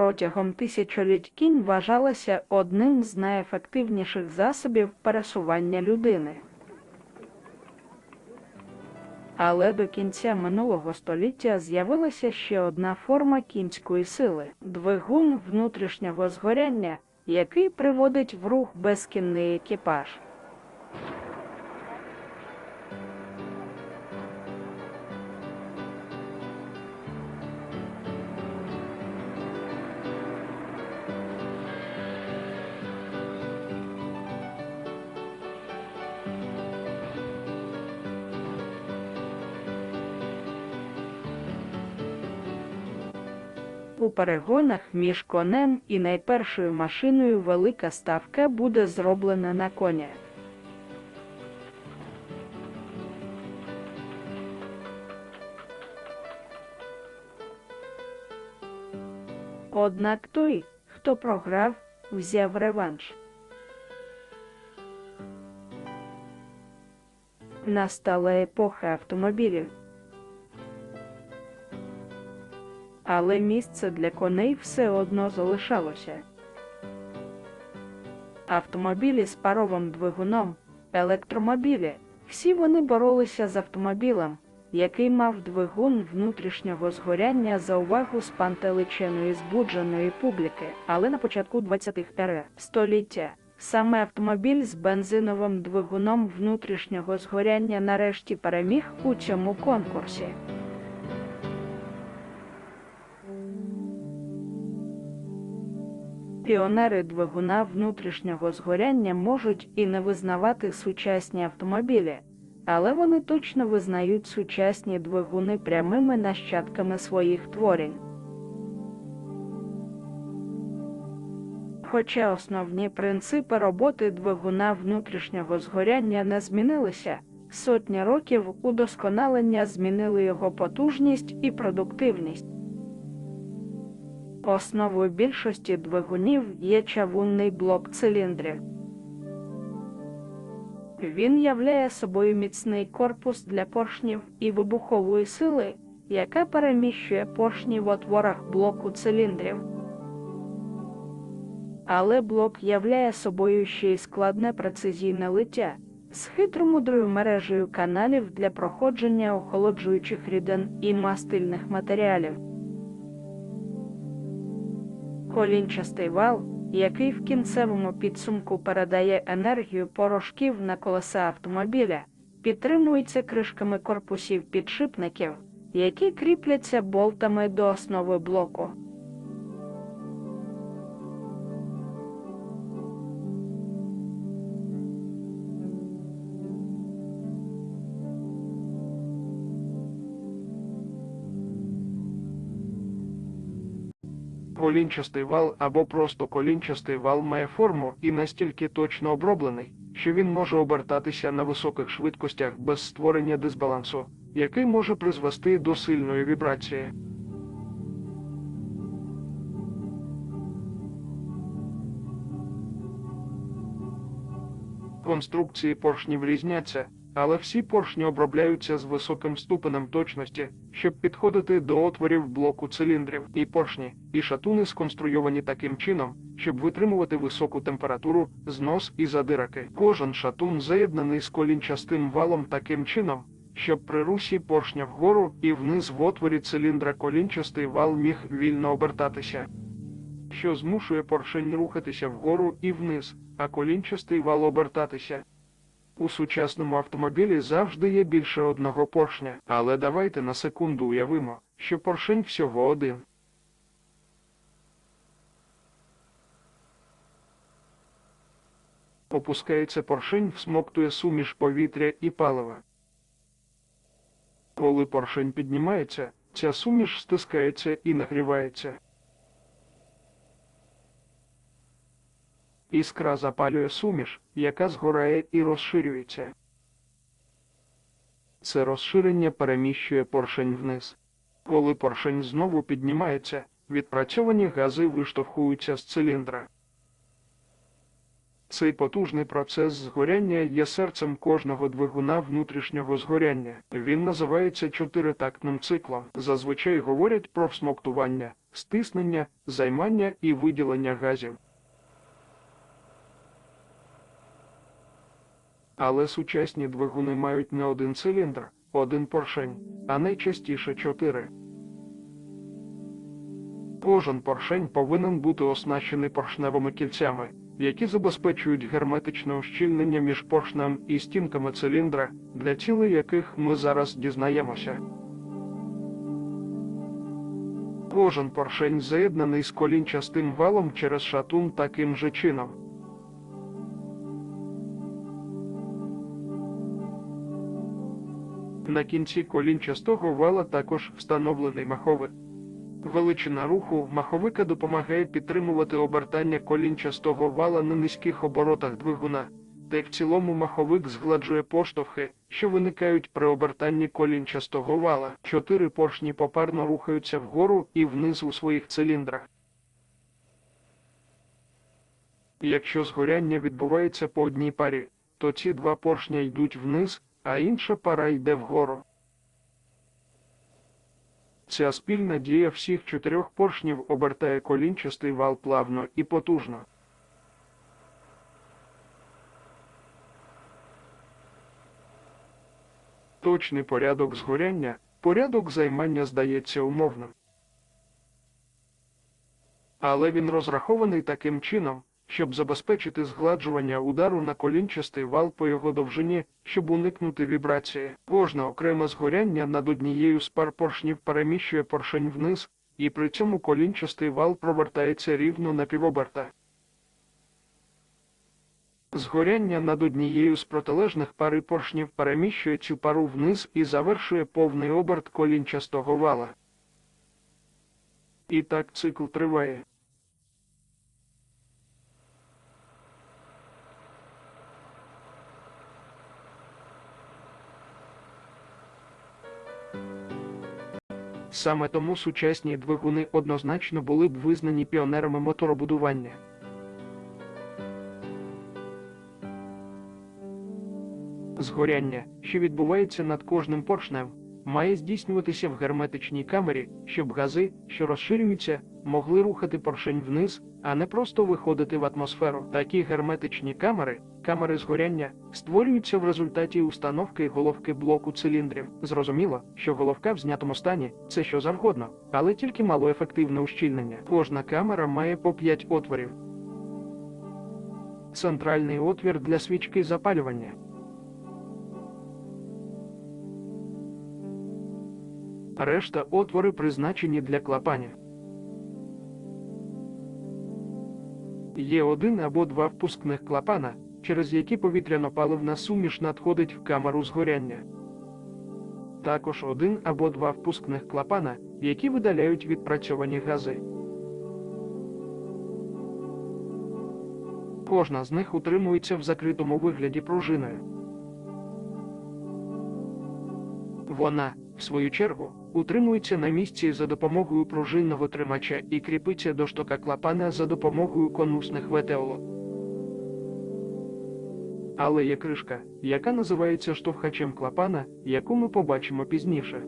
Протягом тисячоліть кінь вважалася одним з найефективніших засобів пересування людини. Але до кінця минулого століття з'явилася ще одна форма кінської сили двигун внутрішнього згоряння, який приводить в рух безкінний екіпаж. У перегонах між конем і найпершою машиною велика ставка буде зроблена на коня. Однак той, хто програв, взяв реванш. Настала епоха автомобілів. Але місце для коней все одно залишалося. Автомобілі з паровим двигуном, електромобілі, всі вони боролися з автомобілем, який мав двигун внутрішнього згоряння за увагу спантеличеної збудженої публіки, але на початку 20-х століття саме автомобіль з бензиновим двигуном внутрішнього згоряння нарешті переміг у цьому конкурсі. Піонери двигуна внутрішнього згоряння можуть і не визнавати сучасні автомобілі, але вони точно визнають сучасні двигуни прямими нащадками своїх творень. Хоча основні принципи роботи двигуна внутрішнього згоряння не змінилися, сотні років удосконалення змінили його потужність і продуктивність. Основою більшості двигунів є чавунний блок циліндрів. Він являє собою міцний корпус для поршнів і вибухової сили, яка переміщує поршні в отворах блоку циліндрів. Але блок являє собою ще й складне прецизійне лиття з хитромудрою мережею каналів для проходження охолоджуючих рідин і мастильних матеріалів колінчастий вал, який в кінцевому підсумку передає енергію порошків на колеса автомобіля, підтримується кришками корпусів підшипників, які кріпляться болтами до основи блоку. Колінчастий вал або просто колінчастий вал має форму і настільки точно оброблений, що він може обертатися на високих швидкостях без створення дисбалансу, який може призвести до сильної вібрації. Конструкції поршнів різняться, але всі поршні обробляються з високим ступенем точності, щоб підходити до отворів блоку циліндрів і поршні, і шатуни сконструйовані таким чином, щоб витримувати високу температуру, знос і задираки. Кожен шатун заєднаний з колінчастим валом таким чином, щоб при русі поршня вгору і вниз в отворі циліндра колінчастий вал міг вільно обертатися. Що змушує поршень рухатися вгору і вниз, а колінчастий вал обертатися. У сучасному автомобілі завжди є більше одного поршня, але давайте на секунду уявимо, що поршень всього один. Опускається поршень, всмоктує суміш повітря і палива. Коли поршень піднімається, ця суміш стискається і нагрівається. Іскра запалює суміш, яка згорає і розширюється. Це розширення переміщує поршень вниз. Коли поршень знову піднімається, відпрацьовані гази виштовхуються з циліндра. Цей потужний процес згоряння є серцем кожного двигуна внутрішнього згоряння. Він називається чотиритактним циклом. Зазвичай говорять про всмоктування, стиснення, займання і виділення газів. Але сучасні двигуни мають не один циліндр, один поршень, а найчастіше чотири. Кожен поршень повинен бути оснащений поршневими кільцями, які забезпечують герметичне ущільнення між поршнем і стінками циліндра, для цілей яких ми зараз дізнаємося. Кожен поршень з'єднаний з колінчастим валом через шатун таким же чином. На кінці колінчастого вала також встановлений маховик. Величина руху маховика допомагає підтримувати обертання колінчастого вала на низьких оборотах двигуна, та й в цілому маховик згладжує поштовхи, що виникають при обертанні колінчастого вала. Чотири поршні попарно рухаються вгору і вниз у своїх циліндрах. Якщо згоряння відбувається по одній парі, то ці два поршня йдуть вниз, а інша пара йде вгору. Ця спільна дія всіх чотирьох поршнів обертає колінчастий вал плавно і потужно. Точний порядок згоряння, порядок займання здається умовним. Але він розрахований таким чином, щоб забезпечити згладжування удару на колінчастий вал по його довжині, щоб уникнути вібрації. Кожне окреме згоряння над однією з пар поршнів переміщує поршень вниз, і при цьому колінчастий вал провертається рівно на півоберта. Згоряння над однією з протилежних пари поршнів переміщує цю пару вниз і завершує повний оберт колінчастого вала. І так цикл триває. Саме тому сучасні двигуни однозначно були б визнані піонерами моторобудування. Згоряння, що відбувається над кожним поршнем, має здійснюватися в герметичній камері, щоб гази, що розширюються, могли рухати поршень вниз, а не просто виходити в атмосферу. Такі герметичні камери, камери згоряння, створюються в результаті установки головки блоку циліндрів. Зрозуміло, що головка в знятому стані це що завгодно, але тільки малоефективне ущільнення. Кожна камера має по 5 отворів. Центральний отвір для свічки запалювання. Решта отвори призначені для клапанів. Є один або два впускних клапана, через які повітряно-паливна суміш надходить в камеру згоряння. Також один або два впускних клапана, які видаляють відпрацьовані гази. Кожна з них утримується в закритому вигляді пружиною. Вона, в свою чергу, утримується на місці за допомогою пружинного тримача і кріпиться до штока клапана за допомогою конусних ветеолу. Але є кришка, яка називається штовхачем клапана, яку ми побачимо пізніше.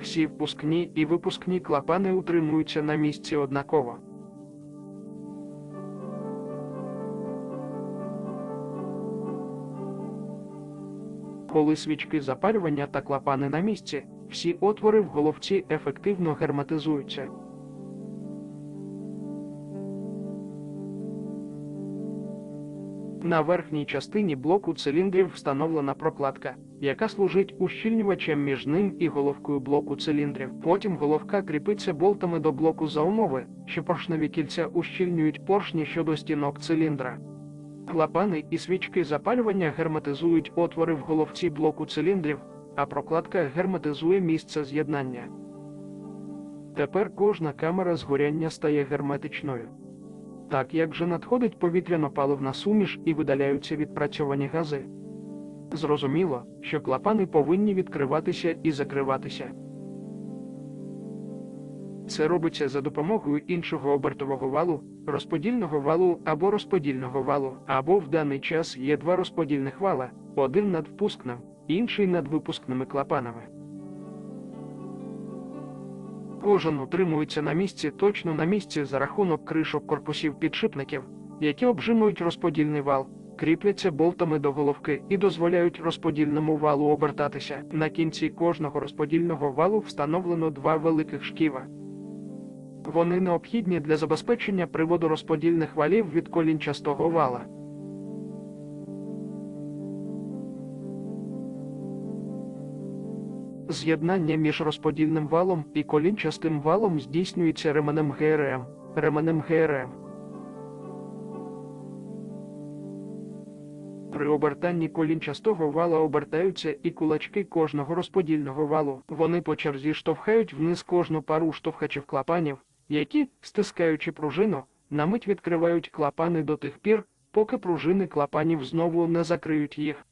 Всі впускні і випускні клапани утримуються на місці однаково. Коли свічки запалювання та клапани на місці, всі отвори в головці ефективно герметизуються. На верхній частині блоку циліндрів встановлена прокладка, яка служить ущільнювачем між ним і головкою блоку циліндрів. Потім головка кріпиться болтами до блоку за умови, що поршневі кільця ущільнюють поршні щодо стінок циліндра. Клапани і свічки запалювання герметизують отвори в головці блоку циліндрів, а прокладка герметизує місце з'єднання. Тепер кожна камера згоряння стає герметичною. Так як же надходить повітряно-паливна суміш і видаляються відпрацьовані гази. Зрозуміло, що клапани повинні відкриватися і закриватися. Це робиться за допомогою іншого обертового валу, розподільного валу або розподільного валу, або в даний час є два розподільних вала, один над впускним, інший над випускними клапанами. Кожен утримується на місці точно на місці за рахунок кришок корпусів підшипників, які обжимують розподільний вал, кріпляться болтами до головки і дозволяють розподільному валу обертатися. На кінці кожного розподільного валу встановлено два великих шківа. Вони необхідні для забезпечення приводу розподільних валів від колінчастого вала. З'єднання між розподільним валом і колінчастим валом здійснюється ременем ГРМ. Ременем ГРМ. При обертанні колінчастого вала обертаються і кулачки кожного розподільного валу. Вони по черзі штовхають вниз кожну пару штовхачів клапанів, які, стискаючи пружину, на мить відкривають клапани до тих пір, поки пружини клапанів знову не закриють їх.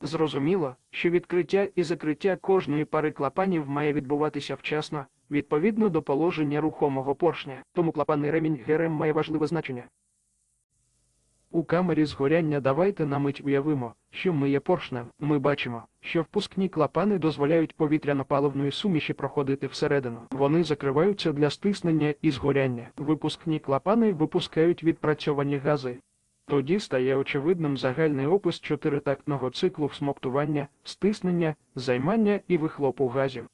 Зрозуміло, що відкриття і закриття кожної пари клапанів має відбуватися вчасно, відповідно до положення рухомого поршня, тому клапанний ремінь ГРМ має важливе значення. У камері згоряння давайте на мить уявимо, що ми є поршнем. Ми бачимо, що впускні клапани дозволяють повітряно-паливної суміші проходити всередину. Вони закриваються для стиснення і згоряння. Випускні клапани випускають відпрацьовані гази. Тоді стає очевидним загальний опис чотиритактного циклу всмоктування, стиснення, займання і вихлопу газів.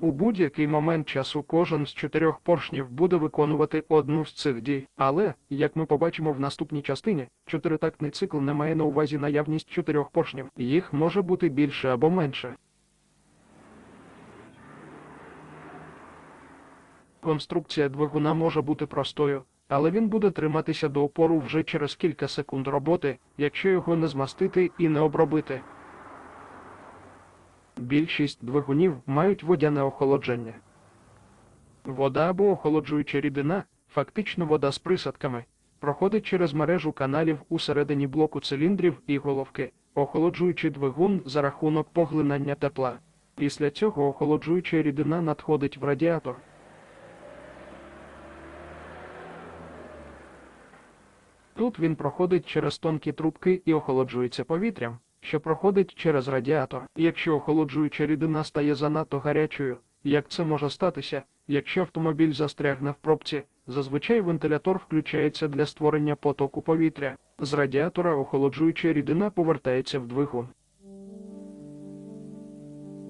У будь-який момент часу кожен з чотирьох поршнів буде виконувати одну з цих дій. Але, як ми побачимо в наступній частині, чотиритактний цикл не має на увазі наявність чотирьох поршнів. Їх може бути більше або менше. Конструкція двигуна може бути простою, але він буде триматися до опору вже через кілька секунд роботи, якщо його не змастити і не обробити. Більшість двигунів мають водяне охолодження. Вода або охолоджуюча рідина, фактично вода з присадками, проходить через мережу каналів усередині блоку циліндрів і головки, охолоджуючи двигун за рахунок поглинання тепла. Після цього охолоджуюча рідина надходить в радіатор. Тут він проходить через тонкі трубки і охолоджується повітрям, що проходить через радіатор. Якщо охолоджуюча рідина стає занадто гарячою, як це може статися, якщо автомобіль застрягне в пробці, зазвичай вентилятор включається для створення потоку повітря. З радіатора охолоджуюча рідина повертається в двигун.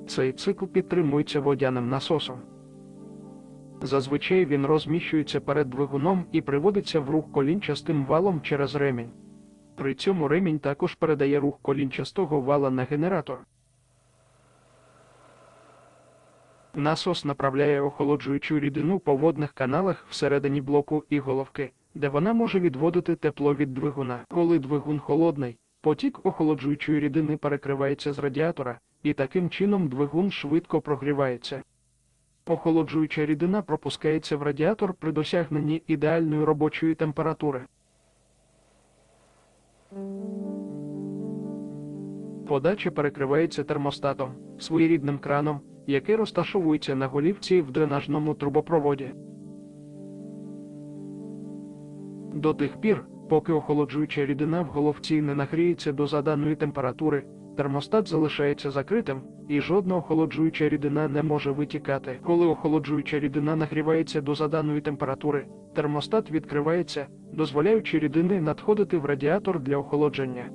Цей цикл підтримується водяним насосом. Зазвичай він розміщується перед двигуном і приводиться в рух колінчастим валом через ремінь. При цьому ремінь також передає рух колінчастого вала на генератор. Насос направляє охолоджуючу рідину по водних каналах всередині блоку і головки, де вона може відводити тепло від двигуна. Коли двигун холодний, потік охолоджуючої рідини перекривається з радіатора, і таким чином двигун швидко прогрівається. Охолоджуюча рідина пропускається в радіатор при досягненні ідеальної робочої температури. Подача перекривається термостатом, своєрідним краном, який розташовується на голівці в дренажному трубопроводі. До тих пір, поки охолоджуюча рідина в головці не нагріється до заданої температури, термостат залишається закритим, і жодна охолоджуюча рідина не може витікати. Коли охолоджуюча рідина нагрівається до заданої температури, термостат відкривається, дозволяючи рідини надходити в радіатор для охолодження.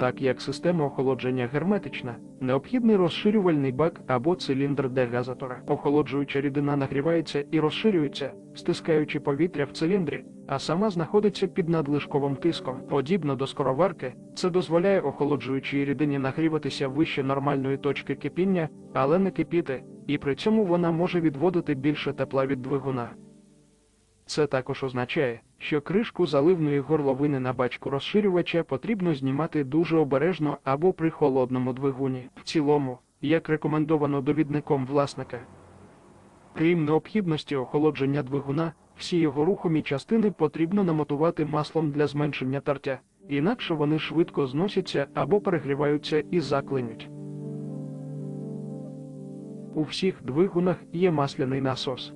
Так як система охолодження герметична, необхідний розширювальний бак або циліндр дегазатора. Охолоджуюча рідина нагрівається і розширюється, стискаючи повітря в циліндрі, а сама знаходиться під надлишковим тиском. Подібно до скороварки, це дозволяє охолоджуючій рідині нагріватися вище нормальної точки кипіння, але не кипіти, і при цьому вона може відводити більше тепла від двигуна. Це також означає, що кришку заливної горловини на бачку розширювача потрібно знімати дуже обережно або при холодному двигуні. В цілому, як рекомендовано довідником власника. Крім необхідності охолодження двигуна, всі його рухомі частини потрібно намотувати маслом для зменшення тертя, інакше вони швидко зносяться або перегріваються і заклинють. У всіх двигунах є масляний насос.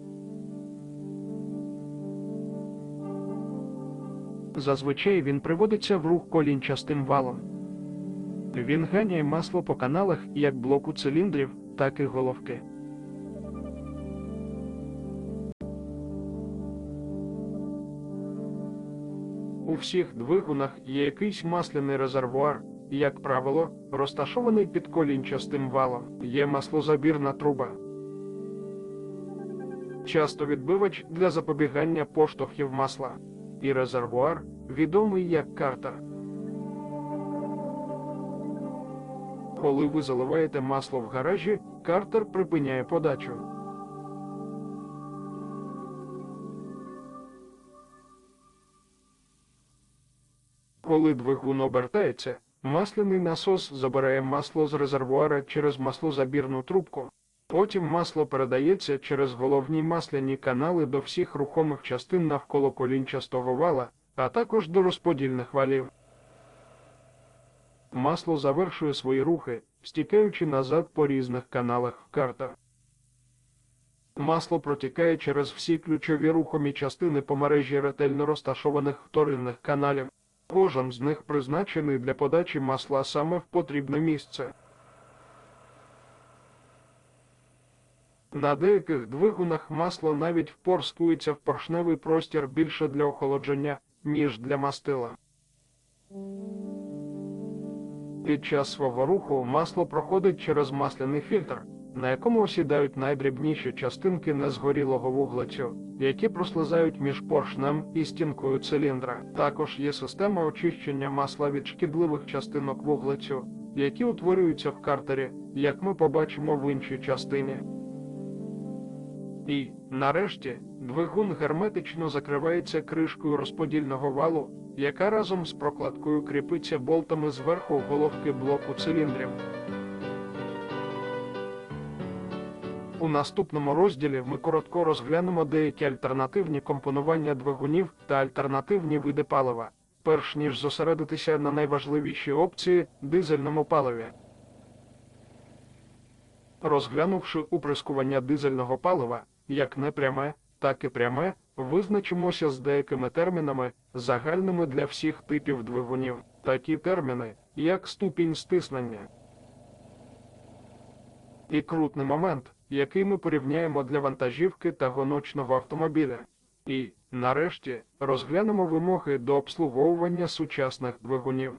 Зазвичай він приводиться в рух колінчастим валом. Він ганяє масло по каналах як блоку циліндрів, так і головки. У всіх двигунах є якийсь масляний резервуар, як правило, розташований під колінчастим валом. Є маслозабірна труба. Часто відбивач для запобігання поштовхів масла. І резервуар відомий як картер. Коли ви заливаєте масло в гаражі, картер припиняє подачу. Коли двигун обертається, масляний насос забирає масло з резервуара через маслозабірну трубку. Потім масло передається через головні масляні канали до всіх рухомих частин навколо колінчастого вала, а також до розподільних валів. Масло завершує свої рухи, стікаючи назад по різних каналах в карта. Масло протікає через всі ключові рухомі частини по мережі ретельно розташованих вторинних каналів. Кожен з них призначений для подачі масла саме в потрібне місце. На деяких двигунах масло навіть впорскується в поршневий простір більше для охолодження, ніж для мастила. Під час свого руху масло проходить через масляний фільтр, на якому осідають найдрібніші частинки незгорілого вуглецю, які прослизають між поршнем і стінкою циліндра. Також є система очищення масла від шкідливих частинок вуглецю, які утворюються в картері, як ми побачимо в іншій частині. І, нарешті, двигун герметично закривається кришкою розподільного валу, яка разом з прокладкою кріпиться болтами зверху головки блоку циліндрів. У наступному розділі ми коротко розглянемо деякі альтернативні компонування двигунів та альтернативні види палива, перш ніж зосередитися на найважливішій опції дизельному паливі. Розглянувши уприскування дизельного палива, як непряме, так і пряме, визначимося з деякими термінами, загальними для всіх типів двигунів. Такі терміни, як ступінь стиснення. І крутний момент, який ми порівняємо для вантажівки та гоночного автомобіля. І, нарешті, розглянемо вимоги до обслуговування сучасних двигунів.